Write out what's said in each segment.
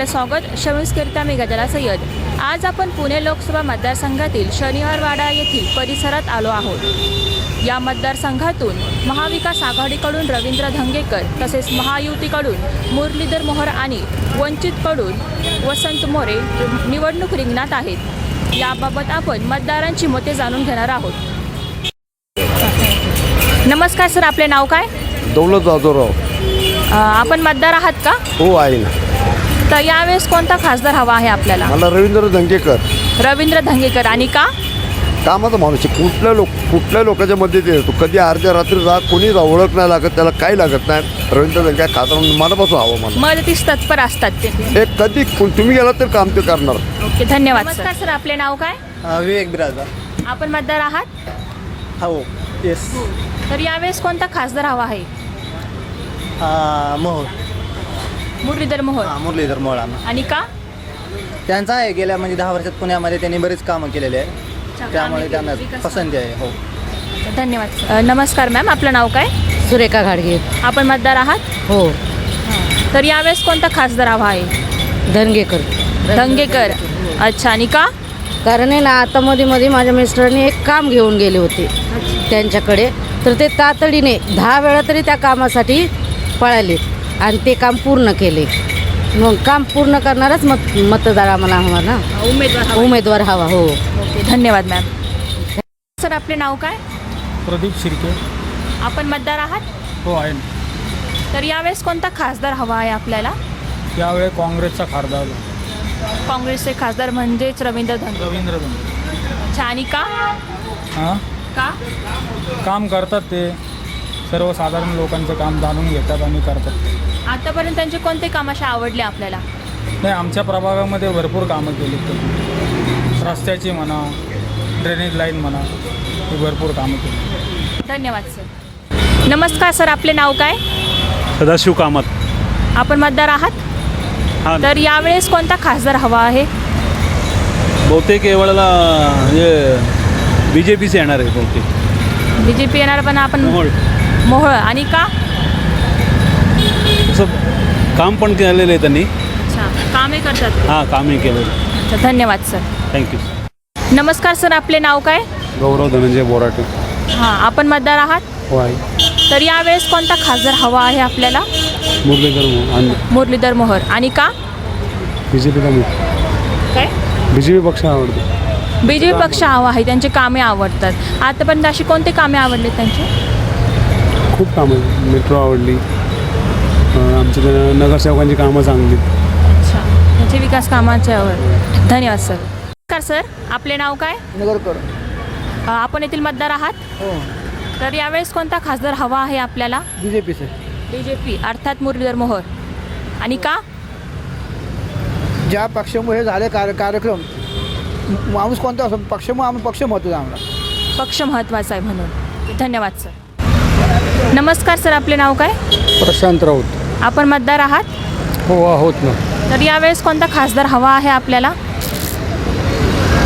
आपलं स्वागत शवंसकरिता मी गजला सय्यद. आज आपण पुणे लोकसभा मतदारसंघातील शनिवारवाडा येथील परिसरात आलो आहोत. या मतदारसंघातून महाविकास आघाडीकडून रवींद्र धंगेकर तसेच महायुतीकडून मुरलीधर मोहर आणि वंचितकडून वसंत मोरे निवडणूक रिंगणात आहेत. याबाबत आपण मतदारांची मते जाणून घेणार आहोत. नमस्कार सर आपले नाव काय? दौलत जाधवराव आपण मतदार आहात का? हो आहे ना. तर यावेळेस कोणता खासदार हवा आहे आपल्याला? मला रवींद्र धंगेकर रवींद्र धंगेकर आणि का? कामाचा माणूस आहे. कुठल्या लोक कुठल्या लोकांच्या मध्ये ते येतो? कधी अर्ध्या रात्री रात कोणी ओळख नाही लागत त्याला काही लागत नाही. रवींद्र धंगे खासदार म्हणून मनापासून हवं मला. मदतीस तत्पर असतात ते. हे कधी कोण- तुम्ही गेला तर काम ते करणार. ओके धन्यवाद नमस्कार सर. आपले नाव काय? हा, विवेक बिराजदार. आपण मतदार आहात? हो येस. तर यावेळेस कोणता खासदार हवा आहे? हा, मोहोळ. मुरलीधर मोहोळ. हा मुरलीधर मोहोळांना आणि का? त्यांचा आहे गेल्या म्हणजे दहा वर्षात पुण्यामध्ये त्यांनी बरेच कामं केलेले आहे. त्यामुळे त्यांना विकास- पसंती आहे हो. धन्यवाद. अ, नमस्कार मॅम. आपलं नाव काय? सुरेखा घाडगे. आपण मतदार आहात? हो. तर यावेळेस कोणता खासदार हवा आहे? धनगेकर धंगेकर अच्छा आणि का? कारण आहे ना आता मध्ये मध्ये माझ्या मिस्टरांनी एक काम घेऊन गेले होते त्यांच्याकडे. तर ते तातडीने दहा वेळा तरी त्या कामासाठी पळाले. आणि ते काम पूर्ण केले. मग काम पूर्ण करणारच मत मतदार आम्हाला हवा ना. उमेदवार उमेदवार हवा हो. ओके धन्यवाद मॅम. सर आपले नाव काय? प्रदीप शिर्के. आपण मतदार आहात? हो आहे ना. तर यावेळेस कोणता खासदार हवा आहे आपल्याला? यावेळी काँग्रेसचा खासदार. काँग्रेसचे खासदार म्हणजेच रवींद्र धंगे रवींद्र अच्छा आणि का? हां? का? काम करतात ते. सर्वसाधारण लोकांचं काम जाणून घेतात आणि करतात. आतापर्यंत त्यांचे कोणते काम असे आवडले आपल्याला? नाही आमच्या प्रभागामध्ये भरपूर कामं केली रस्त्याची म्हणा ड्रेनेज लाईन म्हणा ही भरपूर कामं केली धन्यवाद सर. नमस्कार सर. आपले नाव काय? सदाशिव कामत. आपण मतदार आहात? हा तर यावेळेस कोणता खासदार हवा आहे? बहुतेक वेळेला म्हणजे बी जे पीचे येणार आहे बहुतेक. बी जे पी येणार पण आपण मोहोळ मोहळ. आणि का? काम पण केलेलं आहे त्यांनी. अच्छा. कामे करतात हां कामही केलेलं. अच्छा धन्यवाद सर. थँक्यू नमस्कार सर. आपले नाव काय? गौरव धनंजय बोराटे. हां आपण मतदार आहात? हो आहे तर यावेळेस कोणता खासदार हवा आहे आपल्याला? मुरलीधर मुरलीधर मोहर आणि का? बी जे पीला काय? बी जे पी पक्ष आवडतो. बी जे पी पक्ष हवा आहे. त्यांचे कामे आवडतात. आतापर्यंत अशी कोणते कामे आवडले त्यांचे? खूप कामं मेट्रो आवडली. आमच्या नगरसेवकांची कामं चांगली अच्छा. त्यांचे विकास कामाचे आवड. धन्यवाद सर. नमस्कार सर. आपले नाव काय? नगरकर. अ, आपण येथील मतदार आहात? हो. तर यावेळेस कोणता खासदार हवा आहे आपल्याला? बी जे पीचे बी जे पी अर्थात मुरलीधर मोहोर. आणि का? ज्या पक्षामुळे झाले कार्य कार्यक्रम माणूस कोणता असो पक्षामुळे आम्ही पक्ष महत्त्वाचा आम्हाला. पक्ष महत्त्वाचा आहे म्हणून. धन्यवाद सर. नमस्कार सर आपले नाव काय? प्रशांत राऊत. आपण मतदार आहात? हो आहोत ना. तर यावेळेस कोणता खासदार हवा आहे आपल्याला?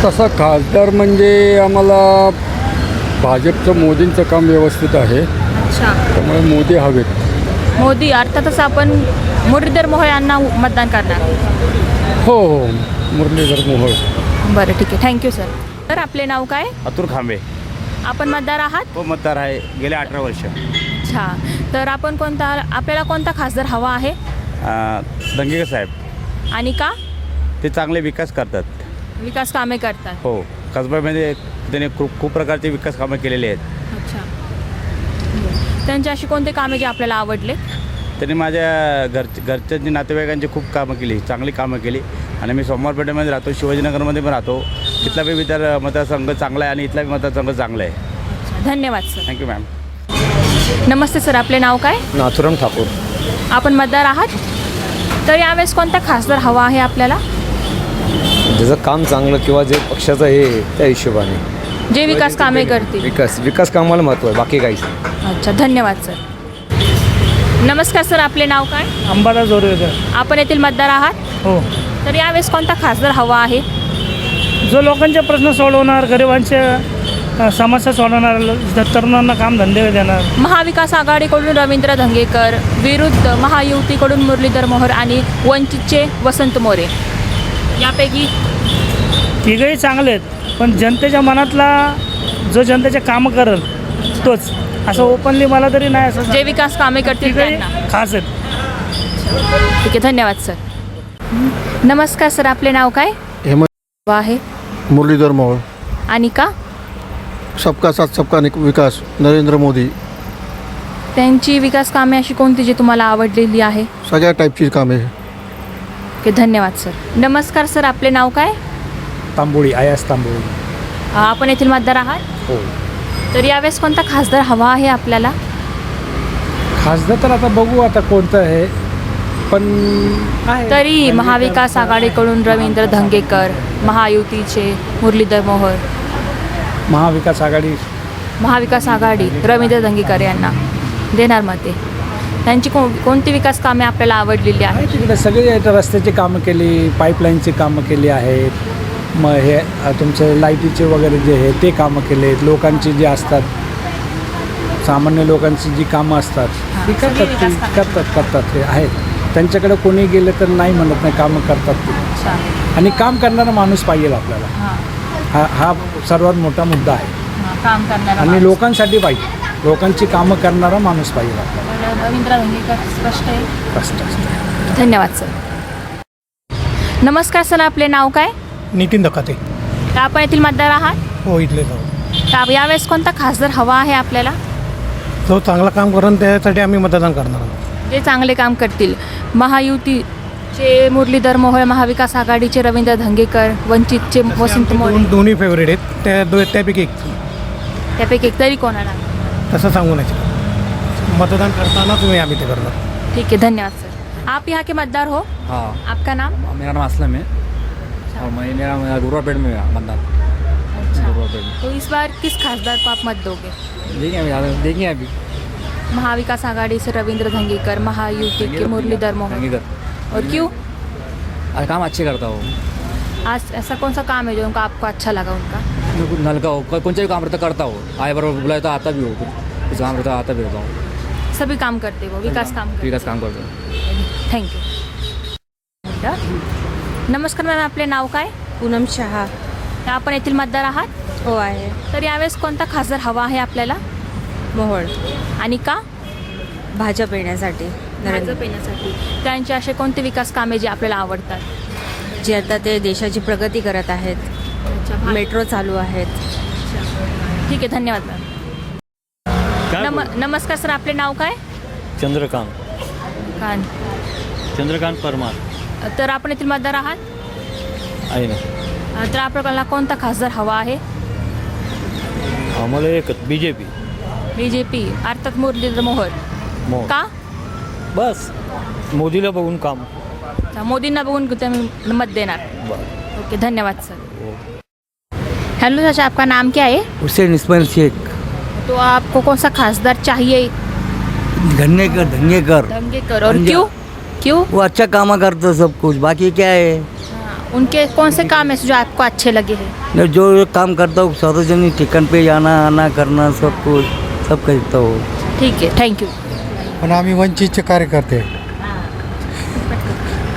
तसा खासदार म्हणजे आम्हाला भाजपचं मोदींचं काम व्यवस्थित आहे. अच्छा. त्यामुळे मोदी हवेत. मोदी अर्थातच आपण मुरलीधर मोहोळ यांना मतदान करणार. हो हो. मुरलीधर मोहोळ. बरं ठीक आहे. Thank you sir. तर आपले नाव काय? अतुल खांबे. आपण मतदार आहात? हो मतदार आहे. गेले अठरा वर्ष. अच्छा. तर आपण कोणता आपल्याला कोणता खासदार हवा आहे? दंगेकर साहेब. आणि का? ते चांगले विकास करतात. विकास कामे करतात. हो. कसब्यामध्ये त्याने खूप खूप प्रकारचे विकास कामं केलेले आहेत. अच्छा. त्यांचे अशी कोणते कामे जे आपल्याला आवडले? त्यांनी माझ्या घर घरच्यांची नातेवाईकांची खूप कामं केली चांगली कामं केली. आणि मी सोमवारपेठेमध्ये राहतो शिवाजीनगरमध्ये पण राहतो. इथला बी विचार मतदारसंघ चांगला आहे आणि इथला बी मतदारसंघ चांगला आहे. धन्यवाद सर. थँक्यू मॅम नमस्ते सर. आपले नाव काय? नाथुराम ठाकूर. आपण मतदार आहात? तर यावेळेस कोणता खासदार हवा आहे आपल्याला? ज्याचं काम चांगलं किंवा जे पक्षाचं हे आहे, त्या हिशोबाने. जे विकास कामे करतील. विकास. विकास कामाला महत्त्व आहे बाकी काहीच नाही. अच्छा धन्यवाद सर. नमस्कार सर. आपले नाव काय? अंबादा जोरवेकर. आपण येथील मतदार आहात? हो. तर यावेळेस कोणता खासदार हवा आहे? जो लोकांचे प्रश्न सोडवणार गरिबांचे अ, समस्या सोडवणार तरुणांना काम धंदे देणार. महाविकास आघाडीकडून रवींद्र धंगेकर विरुद्ध महायुतीकडून मुरलीधर मोहोर आणि वंचितचे वसंत मोरे. यापैकी तिघही चांगले आहेत पण जनतेच्या मनातला जो जनतेचे कामं करल तोच. असं ओपनली मला तरी नाही असं जे विकास कामे करतील खास आहेत. ठीक आहे धन्यवाद सर. नमस्कार सर. आपले नाव काय? हेमंत. आहे. मुरलीधर मोहोळ. आणि का? सबका साथ सबका निक- विकास. नरेंद्र मोदी. त्यांची विकास कामे अशी कोणती जी तुम्हाला आवडलेली आहे? सगळ्या टाईपची कामे. ओके धन्यवाद सर. नमस्कार सर. आपले नाव काय? तांबोळी आयास तांबोळी. अ, आपण येथील मतदार आहात? हो. तर यावेळेस कोणता खासदार हवा आहे आपल्याला? खासदार तर आता बघू आता कोणतं आहे. पण आहे? तरी महाविकास आघाडीकडून रवींद्र धंगेकर महायुतीचे मुरलीधर मोहोर महाविकास आघाडी. महाविकास आघाडी रवींद्र धंगेकर यांना देणार मते. त्यांची को कोणती विकास कामे आपल्याला आवडलेली आहे आहे तिकडे सगळे आहेत रस्त्याची कामं केली पाईपलाईनची कामं केली आहेत. मग हे अ, तुमचे लाईटीचे वगैरे जे आहे ते कामं केले आहेत. लोकांची जी असतात सामान्य लोकांची जी कामं असतात ती करतात ती करतात करतात ते आहेत. त्यांच्याकडे कोणी गेले तर नाही म्हणत नाही कामं करतात ते. आणि काम करणारा माणूस पाहिजे आपल्याला. हां. हा हा सर्वात मोठा मुद्दा आहे. हां काम करणारा आणि. लोकांसाठी पाहिजे. लोकांची कामं करणारा माणूस पाहिजे आपल्याला. तर रवींद्र धंगेकर स्पष्ट आहे? कष्ट असतं धन्यवाद सर. नमस्कार सर आपले नाव काय? नितीन दकाते. तर आपण येथील मतदार आहात? हो इथले जाऊ. तर यावेळेस कोणता खासदार हवा आहे आपल्याला? जो चांगला काम करून त्यासाठी आम्ही मतदान करणार आहोत. जे चांगले काम करतील. महायुतीचे मुरलीधर मोहोळ महाविकास आघाडीचे रवींद्र धंगेकर वंचितचे वसंत मोरे. दोन दोन्ही फेवरेट आहेत. त्या दो त्यापैकी एक. त्यापैकी एक तरी कोणाला? तसं सांगू नाही शकत. मतदान करताना तुम्ही आम्ही ते करणार. ठीक है धन्यवाद सर. आप यहाँ के मतदार हो? हाँ। आपका नाम? मेरा नाम असलम है। और मैं मेरा गुरुवापेट में मतदान। तो इस बार किस खासदार को आप मत दोगे? देखेंगे अभी देखेंगे अभी। महाविकास आघाड़ी से रविंद्र धंगेकर महायुति के मुरलीधर मोहन. और क्यों? अरे काम अच्छे करता हो. आज ऐसा कौन सा काम है जो उनका आपको अच्छा लगा उनका? कुछ नलका हो कोई कोणत्याही काम रहता करता हो. आए बरोबर बुलाया तो आता भी हो कुछ. काम रहता आता भी होता हो. सभी काम करते वो विकास काम करते विकास काम करतो थँक्यू नमस्कार मॅम आपले नाव काय? पूनम शहा. आपण येथील मतदार आहात? हो आहे. तर यावेळेस कोणता खासदार हवा आहे आपल्याला? मोहोळ. आणि का? भाजप येण्यासाठी भाजप येण्यासाठी. त्यांचे असे कोणते विकास कामे जे आपल्याला आवडतात? जे आता ते देशाची प्रगती करत आहेत. मेट्रो चालू आहेत. ठीक आहे धन्यवाद मॅम. नम नमस्कार सर आपले नाव काय? चंद्रकांत. कान. चंद्रकांत परमार. तर आपण येथील मतदार आहात? आहे ना. अ, तर आपल्याला कोणता खासदार हवा आहे? आम्हाला एकच B J P B J P अर्थात मुरलीधर मोहोळ. का? बस. मोदीला बघून काम. अच्छा, मोदींना बघून तुम्ही मत देणार. ओके धन्यवाद सर. हेलो चाचा आपका नाम क्या है? हुसैन इस्माइल शेख. तो आपको कौन सा खासदार चाहिए? धन्यकर धन्यकर. दंगेकर और क्यों? क्यों? वो अच्छा काम करता सब कुछ बाकी क्या है? हाँ, उनके कौन से काम है जो आपको अच्छे लगे हैं? न जो काम करता हूँ सार्वजनिक ठिकाण पे जाना आना करना सब कुछ। सब करता हो ठीक है थँक्यू पण आम्ही वंचितचे कार्यकर्ते.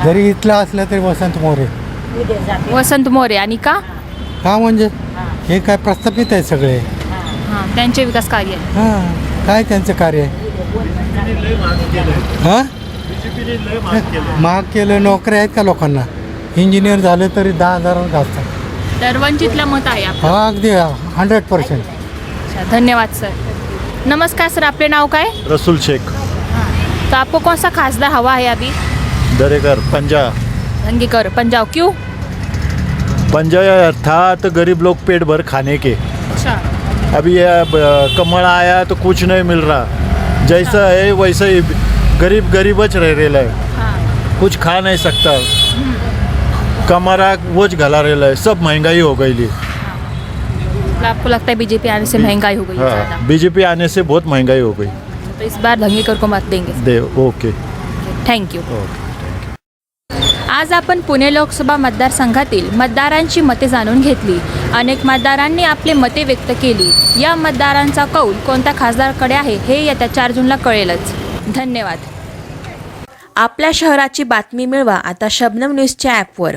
जरी इथला असलं तरी वसंत मोरे. वसंत मोरे आणि का? का म्हणजे? हे काय प्रस्थापित आहे सगळे. हां त्यांचे विकास कार्य हां काय त्यांचं कार्य आहे? हां? महाग केलं नोकऱ्या आहेत का लोकांना? इंजिनियर झाले तरी दहा हजारावर घालतात तर वंचितला मत आहे आपलं. हा अगदी हंड्रेड पर्सेंट अच्छा धन्यवाद सर नमस्कार सर आपले नाव काय? रसूल शेख. तो आपको कौन सा खासदार हवा है अभी? दरेकर पंजा. दंगेकर पंजाब क्यों? पंजा था तो गरीब लोग पेट भर खाने के। अच्छा। अभी ये ब- कमल आया तो कुछ नहीं मिल रहा। जैसा है। वैसा ही गरीब गरीबच रह रेला है। हाँ। कुछ खा नहीं सकता। कमरा वोच घाला रेला है। सब महंगाई हो गई ली मतलब आपको लगता है बीजेपी आने से महंगाई हो गई है ज़्यादा? हाँ बीजेपी आने से बहुत महंगाई हो गई। तो इस बार दंगेकर को मत देंगे। दे ओके थैंक यू ओके आज आपण पुणे लोकसभा मतदारसंघातील मतदारांची मते जाणून घेतली. अनेक मतदारांनी आपले मते व्यक्त केली. या मतदारांचा कौल कोणत्या खासदारकडे आहे हे येत्या चार जूनला कळेलच. धन्यवाद. आपल्या शहराची बातमी मिळवा आता शबनम न्यूजच्या ॲपवर